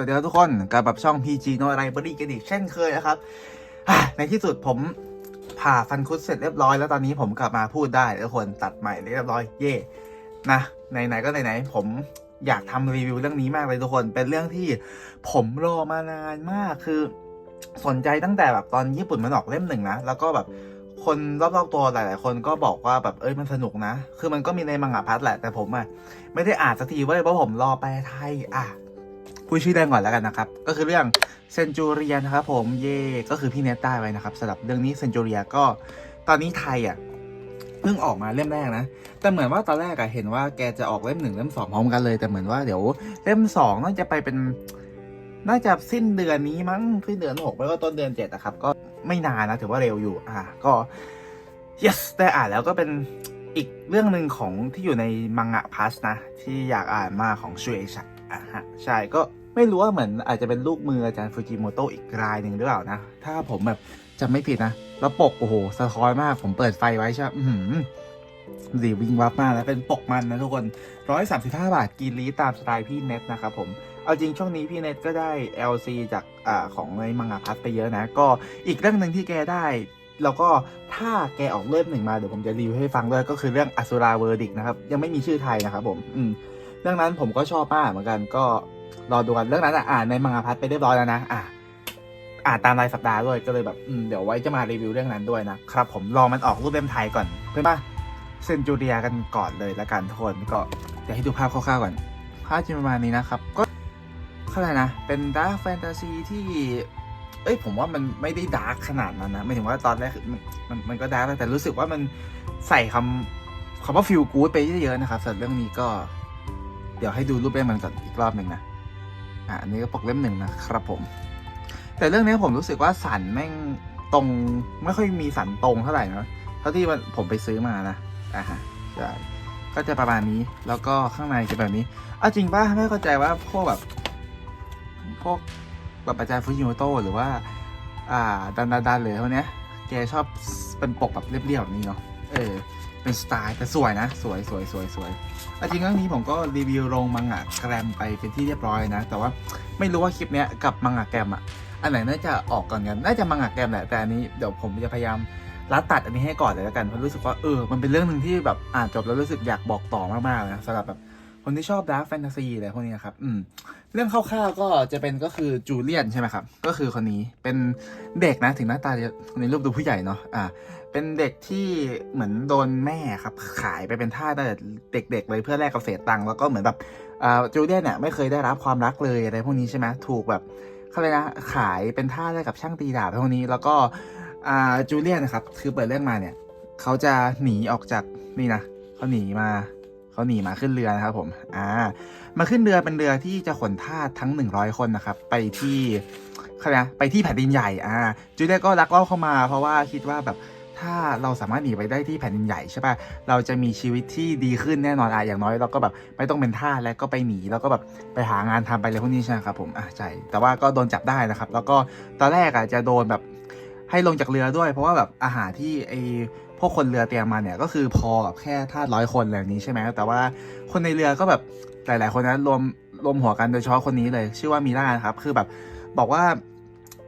วัสดีครับทุกคนกลับแบบช่อง PG No Library กันอีกเช่นเคยนะครับ ในที่สุดผมผ่าฟันคุดเสร็จเรียบร้อยแล้วตอนนี้ผมกลับมาพูดได้ทุกคนตัดใหม่เรียบร้อยเย่นะไหนๆก็ไหนๆผมอยากทำรีวิวเรื่องนี้มากเลยทุกคนเป็นเรื่องที่ผมรอมานานมากคือ สนใจตั้งแต่แบบตอนญี่ปุ่นมันออกเล่มหนึ่งนะแล้วก็แบบคนรอบๆตัวหลาย ๆ คนก็บอกว่าแบบเอ้ยมันสนุกนะ คือมันก็มีในมังงะพัทแหละแต่ผมอะไม่ได้อ่านสักทีเว้ยเพราะผมรอแปลไทยอะ พูดชื่อเรื่องก่อนแล้วกันนะครับ ก็คือเรื่องเซนจูเรียนะครับผมเย่ก็คือพี่เนตได้ไว้นะครับสำหรับเรื่องนี้เซนจูเรียก็ตอนนี้ไทยอะเพิ่งออกมาเล่มแรกนะ แต่เหมือนว่าตอนแรกอะเห็นว่าแกจะออกเล่มหนึ่งเล่มสองพร้อมกันเลย แต่เหมือนว่าเดี๋ยวเล่มสองน่าจะไปเป็นน่าจะสิ้นเดือนนี้มั้งสิ้นเดือนหกไม่ก็ต้นเดือนเจ็ดอะครับ ก็ไม่นานนะถือว่าเร็วอยู่ อ่าก็ yes ได้อ่านแล้วก็เป็นอีกเรื่องหนึ่งของที่อยู่ในมังงะพัสนะ ที่อยากอ่านมากของชูเอชะอะฮะใช่ก็ ไม่รู้ว่าเหมือนอาจจะเป็นลูกมืออาจารย์ฟูจิโมโตะอีกรายหนึ่งหรือเปล่านะ ถ้าผมแบบจำไม่ผิดนะ แล้วปกโอ้โหสะท้อนมากผมเปิดไฟไว้ใช่ไหมอื้อหือดีวิงวับมากแล้วเป็นปกมันนะทุกคนร้อยสามสิบห้าบาทกีรีตามสไตล์พี่เน็ตนะครับผม เอาจริงช่วงนี้พี่เน็ตก็ได้ LC จากอของในมังงะพัทไปเยอะนะ ก็อีกเรื่องหนึ่งที่แกได้แล้วก็ถ้าแกออกเล่มหนึ่งมาเดี๋ยวผมจะรีวิวให้ฟังด้วยก็คือเรื่องอสุราเวอร์ดิกนะครับ ยังไม่มีชื่อไทยนะครับผม อืมเรื่องนั้นผมก็ชอบมากเหมือนกันก็ รอดูกันเรื่องนั้นอะอ่านในมังงะพัทไปเรียบร้อยแล้วนะอะอ่านตามรายสัปดาห์ด้วยก็เลยแบบอืมเดี๋ยวไว้จะมารีวิวเรื่องนั้นด้วยนะครับผมรอมันออกรูปเล่มไทยก่อน เพื่อนป่ะเซนจูเรียกันก่อนเลยละกันทุกคนก็เดี๋ยวให้ดูภาพคร่าวๆก่อนภาพจะประมาณนี้นะครับก็เข้าใจนะเป็นดาร์ k แฟนตาซีที่เอ้ยผมว่ามันไม่ได้ดาร์กขนาดนั้นนะไม่ถึงว่าตอนแรกมันมันมันก็ดาร์กแต่รู้สึกว่ามันใส่คำคำว่าฟิลกู๊ดไปเยอะๆนะครับสำหรับเรื่องนี้ก็ เดี๋ยวให้ดูรูปเล่มมันก่อนอีกรอบหนึ่งนะ อันนี้ก็ปกเล่มหนึ่งนะครับผม แต่เรื่องนี้ผมรู้สึกว่าสันแม่งตรงไม่ค่อยมีสันตรงเท่าไหร่นะเท่าที่ผมไปซื้อมานะอะฮะใช่ก็จะประมาณนี้แล้วก็ข้างในจะแบบนี้เอาจริงป่ะไม่เข้าใจว่าพวกแบบพวกแบบอาจารย์ฟูจิโมโตะหรือว่า อ่าดันดันดันเลยพวกเนี้ยแกชอบเป็นปกแบบเรียบๆแบบนี้เนาะเออ เป็นสไตล์แต่สวยนะ สวยสวยสวยสวยจริงเรื่องนี้ผมก็รีวิวลงมังงะแกรมไปเป็นที่เรียบร้อยนะ แต่ว่าไม่รู้ว่าคลิปเนี้ยกับมังงะแกรมอะอันไหนน่าจะออกก่อนกัน น่าจะมังงะแกรมแหละแต่อันนี้เดี๋ยวผมจะพยายามรัดตัดอันนี้ให้ก่อนเลยแล้วกันเพราะรู้สึกว่าเออมันเป็นเรื่องหนึ่งที่แบบอ่านจบแล้วรู้สึกอยากบอกต่อมากๆนะสำหรับแบบ คนที่ชอบดาร์ k แฟนตาซีอะไรพวกนี้นะครับอืมเรื่องคร่าวๆก็จะเป็นก็คือจูเลียนใช่ไหมครับ ก็คือคนนี้เป็นเด็กนะถึงหน้าตาจะในรูปดูผู้ใหญ่เนาะอ่าเป็นเด็กที่เหมือนโดนแม่ครับ ขายไปเป็นทาสตั้งแต่เด็กๆเลยเพื่อแลกกับเศษตังค์แล้วก็เหมือนแบบอ่าจูเลียนเนี่ยไม่เคยได้รับความรักเลยอะไรพวกนี้ใช่ไหมถูกแบบเขาเลยนะขายเป็นทาสให้กับช่างตีดาบพวกนี้แล้วก็อ่าจูเลียนนะครับคือเปิดเรื่องมาเนี่ยเขาจะหนีออกจากนี่นะเขาหนีมา เขาหนีมาขึ้นเรือนะครับผมอ่ามาขึ้นเรือเป็นเรือที่จะขนทาสทั้ง 100 คนนะครับ ไปที่เขาเรียกนะไปที่แผ่นดินใหญ่อ่าจูเลียก็ลักลอบเข้ามา เพราะว่าคิดว่าแบบถ้าเราสามารถหนีไปได้ที่แผ่นดินใหญ่ใช่ป่ะ เราจะมีชีวิตที่ดีขึ้นแน่นอนอะอย่างน้อยเราก็แบบไม่ต้องเป็นทาสแล้วก็ไปหนีแล้วก็แบบไปหางานทำไปเลยพวกนี้ใช่ไหมครับผมอะใช่แต่ว่าก็โดนจับได้นะครับ แล้วก็ตอนแรกอะจะโดนแบบให้ลงจากเรือด้วย เพราะว่าแบบอาหารที่ไอ พวกคนเรือเตรียมมาเนี่ยก็คือพอกับแค่ทาสร้อยคนอะไรนี้ใช่ไหมแต่ว่าคนในเรือก็แบบหลาย ๆ คนนะรวมรวมหัวกันโดยเฉพาะคนนี้เลย ชื่อว่ามิล่านครับ คือแบบบอกว่า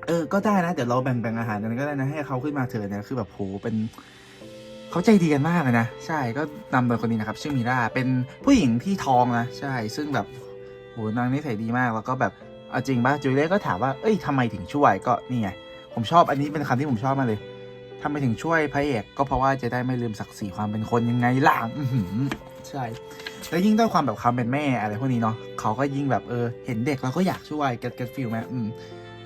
เออก็ได้นะเดี๋ยวเราแบ่งแบ่งอาหารกันก็ได้นะให้เขาขึ้นมาเถอะเนี่ยคือแบบโหเป็นเขาใจดีกันมากเลยนะใช่ก็นำโดยคนนี้นะครับ ชื่อมิล่าเป็นผู้หญิงที่ท้องนะใช่ ซึ่งแบบโหนางนิสัยดีมากแล้วก็แบบเอาจริงป่ะจูเลียก็ถามว่าเอ้ยทำไมถึงช่วยก็นี่ไงผมชอบอันนี้เป็นคำที่ผมชอบมากเลย ทำไมถึงช่วยพระเอกก็เพราะว่าจะได้ไม่ลืมศักดิ์ศรีความเป็นคนยังไงล่ะอื้อหือใช่ แล้วยิ่งด้วยความแบบความเป็นแม่อะไรพวกนี้เนาะเขาก็ยิ่งแบบเออเห็นเด็กเราก็อยากช่วยเก็ตเก็ตฟิลไหมอืม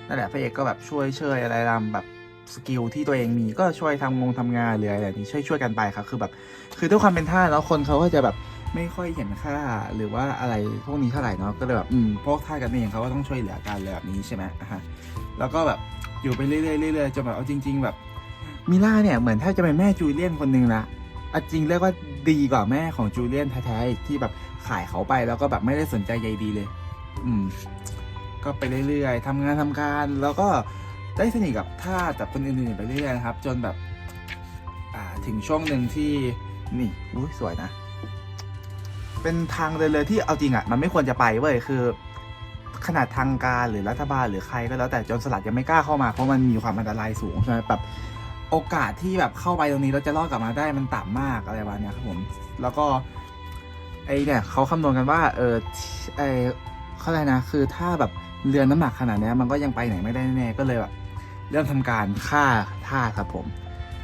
นั่นแหละพระเอกก็แบบช่วยเชยอะไรตามแบบสกิลที่ตัวเองมีก็ช่วยทำงงทำงานหรืออะไรแบบนี้ช่วยช่วยกันไปครับคือแบบ คือด้วยความเป็นท่าสแล้วคนเขาก็จะแบบไม่ค่อยเห็นค่าหรือว่าอะไรพวกนี้เท่าไหร่เนาะก็เลยแบบอืมพวกท่าสกันเองเขาก็ต้องช่วยเหลือกันเลยแบบนี้ใช่ไหมอะฮะแล้วก็แบบอยู่ไปเรื่อยๆเรื่อยๆจนแบบเอาจริง ๆ แบบ มิล่าเนี่ยเหมือนแทบจะเป็นแม่จูเลียนคนหนึ่งละอจริงเรียกว่าดีกว่าแม่ของจูเลียนแท้ๆที่แบบขายเขาไปแล้วก็แบบไม่ได้สนใจใยดีเลย อืม ก็ไปเรื่อยๆทำงานทำการ แล้วก็ได้สนิทกับท่าสกับคนอื่นๆไปเรื่อยๆนะครับ จนแบบอ่าถึงช่วงหนึ่งที่นี่อุ้ยสวยนะ เป็นทางเดินเลยที่เอาจริงอะ มันไม่ควรจะไปเว้ยคือ ขนาดทางการหรือรัฐบาลหรือใครก็แล้วแต่จนสลัดยังไม่กล้าเข้ามาเพราะมันมีความอันตรายสูงใช่ไหมแบบ โอกาสที่แบบเข้าไปตรงนี้แล้วจะรอดกลับมาได้มันต่ำมากอะไรประมาณนี้ครับผม แล้วก็ไอเนี่ยเขาคำนวณกันว่าเออไอเขาอะไรนะ คือถ้าแบบเรือน้ำหนักขนาดนี้มันก็ยังไปไหนไม่ได้แน่ก็เลยแบบเริ่มทำการฆ่าทาครับผม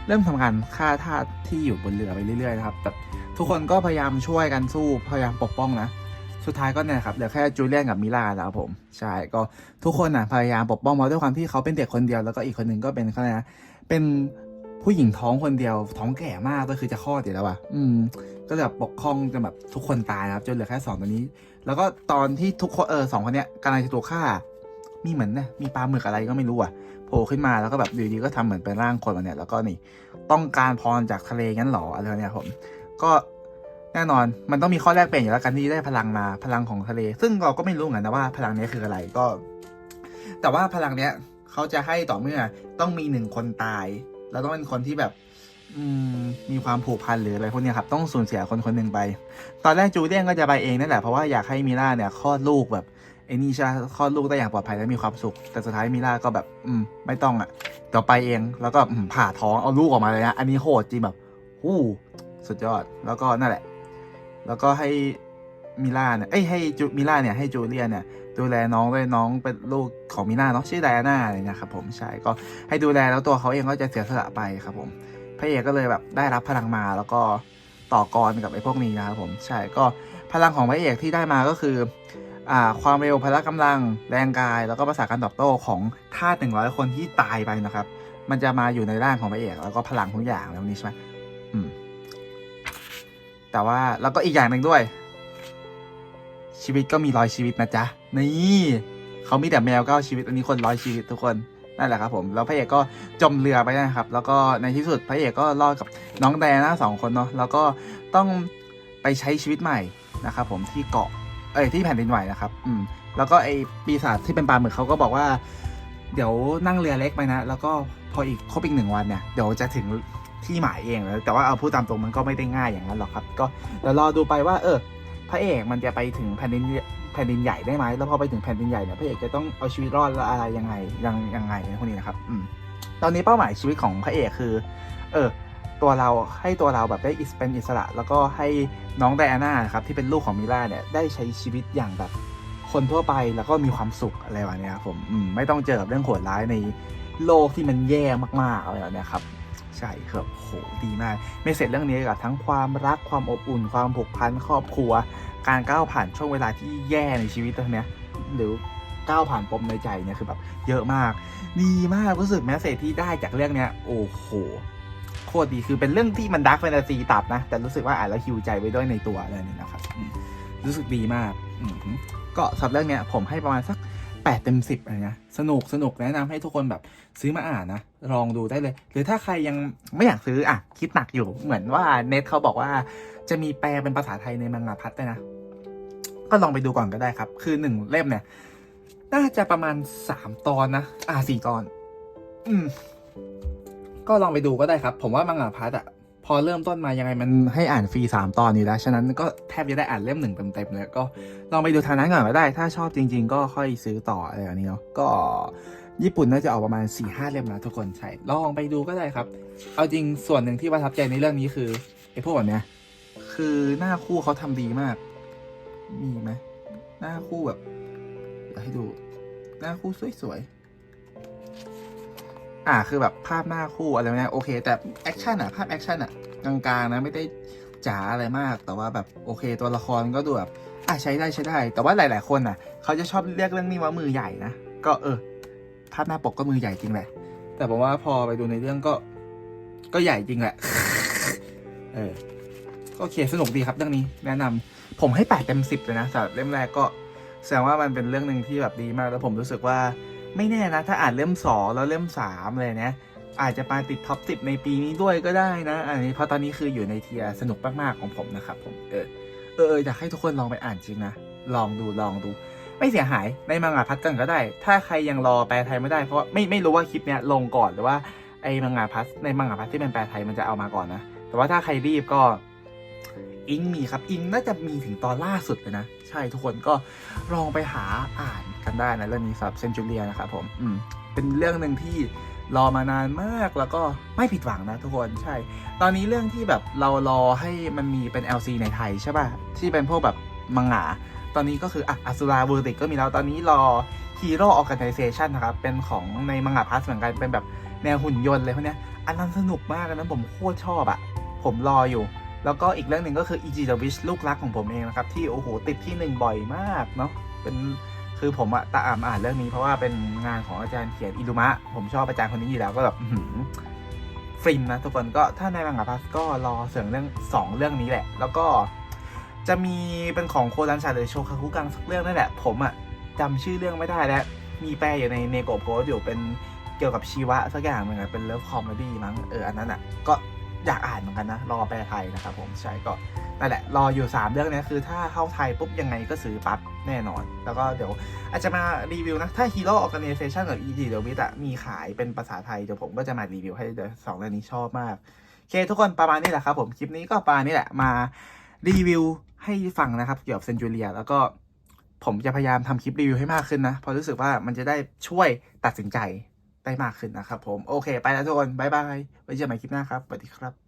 เริ่มทำการฆ่าทาที่อยู่บนเรือไปเรื่อยๆนะครับแบบทุกคนก็พยายามช่วยกันสู้พยายามปกป้องนะ สุดท้ายก็เนี่ยครับเหลือแค่จูเลียนกับมิลาแล้วครับผมใช่ก็ทุกคนอะพยายามปกป้องเพราด้วยความที่เขาเป็นเด็กคนเดียวแล้วก็อีกคนหนึ่งก็เป็นเขาเรียกนะเป็นผู้หญิงท้องคนเดียวท้องแก่มากก็คือจะคลอดอยู่แล้วอะอืม ก็แบบปกครองจนแบบทุกคนตายนะครับจนเหลือแค่สองตัวนี้ แล้วก็ตอนที่ทุกคนเออสองคนเนี้ยกำลังจะถูกฆ่า มีเหมือนนะมีปลาหมึกอะไรก็ไม่รู้อะโผล่ขึ้นมาแล้วก็แบบดีก็ทำเหมือนเป็นร่างคนมาเนี่ยแล้วก็นี่ต้องการพรจากทะเลงั้นหรออะไรเนี่ยผมก็ แน่นอนมันต้องมีข้อแรกเปลี่ยนอยู่แล้วกันที่ได้พลังมาพลังของทะเล ซึ่งเราก็ไม่รู้เหมือนกันนะว่าพลังนี้คืออะไรก็ แต่ว่าพลังเนี้ยเขาจะให้ต่อเมื่อต้องมีหนึ่งคนตาย แล้วต้องเป็นคนที่แบบมีความผูกพันหรืออะไรพวกนี้ครับ ต้องสูญเสียคนคนหนึ่งไป ตอนแรกจูเลียนก็จะไปเองนั่นแหละเพราะว่าอยากให้มิล่าเนี่ยคลอดลูกแบบไอ้นี่ใช่คลอดลูกได้อย่างปลอดภัยและมีความสุข แต่สุดท้ายมิล่าก็แบบ อืม ไม่ต้องอะเดี๋ยวไปเองแล้วก็ผ่าท้องเอาลูกออกมาเลยนะอันนี้โหดจริงแบบหู้สุดยอดแล้วก็นั่นแหละ แล้วก็ให้มิล่าเนี่ยเอ้ยให้จูมิล่าเนี่ยให้จูเลียนเนี่ยดูแลน้องด้วยน้องเป็นลูกของมิน่าเนาะชื่อไดอาน่าอะไรเนี่ยครับผมใช่ก็ให้ดูแลแล้วตัวเขาเองก็จะเสียสละไปครับผมพระเอกก็เลยแบบได้รับพลังมาแล้วก็ต่อกรกับไอ้พวกนี้นะครับผมใช่ก็พลังของพระเอกที่ได้มาก็คืออ่าความเร็วพละกำลังแรงกาย แล้วก็ภาษาการตอบโต้ของทาสหนึ่งร้อยคนที่ตายไปนะครับ มันจะมาอยู่ในร่างของพระเอก แล้วก็พลังทุกอย่างแล้วนี้ใช่ไหม แต่ว่าแล้วก็อีกอย่างหนึ่งด้วย ชีวิตก็มีร้อยชีวิตนะจ๊ะนี่เขามีแต่แมวก้าชีวิตอันนี้คนร้อยชีวิตทุกคนนั่นแหละครับผมแล้วพระเอกก็จมเรือไปนะครับ แล้วก็ในที่สุดพระเอกก็รอดกับน้องแดน่าสองคนเนาะแล้วก็ต้องไปใช้ชีวิตใหม่นะครับผมที่เกาะเอ้ยที่แผ่นดินไหวนะครับอืมแล้วก็ไอปีศาจที่เป็นปลาหมึกเขาก็บอกว่า เดี๋ยวนั่งเรือเล็กไปนะ แล้วก็พออีกครบอีกหนึ่งวันเนี่ยเดี๋ยวจะถึง ที่หมายเองแล้วแต่ว่าเอาพูดตามตรงมันก็ไม่ได้ง่ายอย่างนั้นหรอกครับ ก็เดี๋ยวรอดูไปว่า เออ พระเอกมันจะไปถึงแผ่นดินแผ่นดินใหญ่ได้ไหมแล้วพอไปถึงแผ่นดินใหญ่เนี่ยพระเอกจะต้องเอาชีวิตรอดและอะไรยังไงยังยังไงพวกนี้นะครับ อืมตอนนี้เป้าหมายชีวิตของพระเอกคือ เออ ตัวเราให้ตัวเราแบบได้อิสเป็นอิสระ แล้วก็ให้น้องไดอาน่านะครับที่เป็นลูกของมิล่าเนี่ยได้ใช้ชีวิตอย่างแบบคนทั่วไปแล้วก็มีความสุขอะไรแบบเนี้ยครับผมอืมไม่ต้องเจอกับเรื่องโหดร้ายในโลกที่มันแย่มากๆอะไรแบบเนี้ยครับ ใช่ครับโหดีมากไม่เสร็จเรื่องนี้กับทั้งความรักความอบอุ่น ความผูกพันครอบครัว การก้าวผ่านช่วงเวลาที่แย่ในชีวิตตรงเนี้ยหรือก้าวผ่านปมในใจเนี่ยคือแบบเยอะมาก ดีมากรู้สึกแมสเซจที่ได้จากเรื่องเนี้ยโอ้โหโคตรดีคือเป็นเรื่องที่มันดักแฟนตาซีตับนะ แต่รู้สึกว่าอ่านแล้วฮิวใจไว้ด้วยในตัวอะไรนี่นะครับ รู้สึกดีมากก็สำหรับเรื่องเนี้ยผมให้ประมาณสัก แปดเต็มสิบอะไรเงี้ยสนุกสนุกแนะนำให้ทุกคนแบบซื้อมาอ่านนะ ลองดูได้เลย หรือถ้าใครยังไม่อยากซื้ออะคิดหนักอยู่เหมือนว่าเน็ตเขาบอกว่าจะมีแปลเป็นภาษาไทยในมังงะพัดด้วยนะ ก็ลองไปดูก่อนก็ได้ครับ คือหนึ่งเล่มเนี่ย น่าจะประมาณสามตอนนะ อ่าสี่ตอน อืม ก็ลองไปดูก็ได้ครับ ผมว่ามังงะพัดอะ อเริ่มต้นมายังไงมันให้อ่านฟรีสามตอนอยู่แล้ว ฉะนั้นก็แทบจะได้อ่านเล่มหนึ่งเต็มๆเลยก็ลองไปดูทางนั้นก่อนก็ได้ ถ้าชอบจริง ๆ ก็ค่อยซื้อต่ออะไรแบบนี้เนาะก็ญี่ปุ่นน่าจะออกประมาณ4ี่ห้าเล่มนะทุกคนใช่ลองไปดูก็ได้ครับ เอาจริงส่วนหนึ่งที่ประทับใจในเรื่องนี้คือไอ้พวกแบบเนี้ยคือหน้าคู่เขาทำดีมาก มีไหมหน้าคู่แบบเดี๋ยวให้ดู หน้าคู่สวยๆ อ่าคือแบบภาพหน้าคู่อะไรเนี้ยโอเค แต่แอคชั่นอะภาพแอคชั่นอะกลางๆนะไม่ได้จ๋าอะไรมาก แต่ว่าแบบโอเค ตัวละครก็ดูแบบอะใช้ได้ใช้ได้ แต่ว่าหลาย ๆ คนอะ เขาจะชอบเรียกเรื่องนี้ว่ามือใหญ่นะก็เออ ภาพหน้าปกก็มือใหญ่จริงแหละ แต่ผมว่าพอไปดูในเรื่องก็ ก็ใหญ่จริงแหละเออก็โอเคสนุกดีครับเรื่องนี้ แนะนำผมให้แปดเต็มสิบเลยนะสำหรับเล่มแรกก็แสดงว่ามันเป็นเรื่องหนึ่งที่แบบดีมากแล้วผมรู้สึกว่า ไม่แน่นะ ถ้าอ่านเล่มสองแล้วเล่มสามเลยนะ อาจจะมาติดท็อปสิบในปีนี้ด้วยก็ได้นะ อันนี้เพราะตอนนี้คืออยู่ในเทียสนุกมากๆของผมนะครับผมเออเอออยากให้ทุกคนลองไปอ่านจริงนะ ลองดูลองดู ไม่เสียหายในมังงะพัดกันก็ได้ ถ้าใครยังรอแปลไทยไม่ได้เพราะไม่ไม่รู้ว่าคลิปเนี้ยลงก่อนหรือว่าไอ้มังงะพัดในมังงะพัดที่เป็นแปลไทยมันจะเอามาก่อนนะแต่ว่าถ้าใครรีบก็ อิงมีครับอิงน่าจะมีถึงตอนล่าสุดเลยนะ ใช่ทุกคนก็ลองไปหาอ่านกันได้นะเรื่องนี้ครับเซนจูเลียนะครับผมอืมเป็นเรื่องหนึ่งที่รอมานานมากแล้วก็ไม่ผิดหวังนะทุกคนใช่ ตอนนี้เรื่องที่แบบเรารอให้มันมีเป็น LC ในไทยใช่ป่ะ ที่เป็นพวกแบบมังงะตอนนี้ก็คืออะอสุราเวอร์ติกก็มีแล้ว ตอนนี้รอ Hero Organization นะครับ เป็นของในมังงะพาสเหมือนกันเป็นแบบแนวหุ่นยนต์เลยพวกเนี้ยอันนั้นสนุกมากนะผมโคตรชอบอะผมรออยู่ แล้วก็อีกเรื่องหนึ่งก็คือ e g the Wish ลูกรักของผมเองนะครับ ที่โอ้โหติดที่หนึ่งบ่อยมากเนาะเป็นคือผมอะตามอ่านเรื่องนี้เพราะว่าเป็นงานของอาจารย์เขียนอิรุมะ ผมชอบอาจารย์คนนี้อยู่แล้วก็แบบฟินนะทุกคนก็ถ้าในมังงะพาสก็รอเสริมเรื่องสองเรื่องนี้แหละ แล้วก็จะมีเป็นของโคดันชาหรือโชคาคุกังสักเรื่องนั่นแหละ ผมอะจำชื่อเรื่องไม่ได้แล้ว มีแปลอยู่ในเนโกโพสอยู่เป็นเกี่ยวกับชีวะสักอย่างเหนึ่งอะเป็นเลิฟคอมเมดี้มั้งเอออันนั้นอะก็ อยากอ่านเหมือนกันนะ รอแปลไทยนะครับผมใช่ก็นั่นแหละ รออยู่ 3 เรื่องนี้คือถ้าเข้าไทยปุ๊บยังไงก็ซื้อปั๊บแน่นอน แล้วก็เดี๋ยวอาจจะมารีวิวนะ ถ้า Hero Organization กับ E.G. The Wit อะมีขายเป็นภาษาไทย เดี๋ยวผมก็จะมารีวิวให้เดี๋ยวสองเรื่องนี้ชอบมากโอเคทุกคนประมาณนี้แหละครับผมคลิปนี้ก็ประมาณนี้แหละมารีวิวให้ฟังนะครับเกี่ยวกับเซนจูเลียแล้วก็ผมจะพยายามทำคลิปรีวิวให้มากขึ้นนะเพราะรู้สึกว่ามันจะได้ช่วยตัดสินใจ ได้มากขึ้นนะครับผมโอเค ไปแล้วทุกคนบ๊ายบายไว้เจอกันใหม่คลิปหน้าครับสวัสดีครับ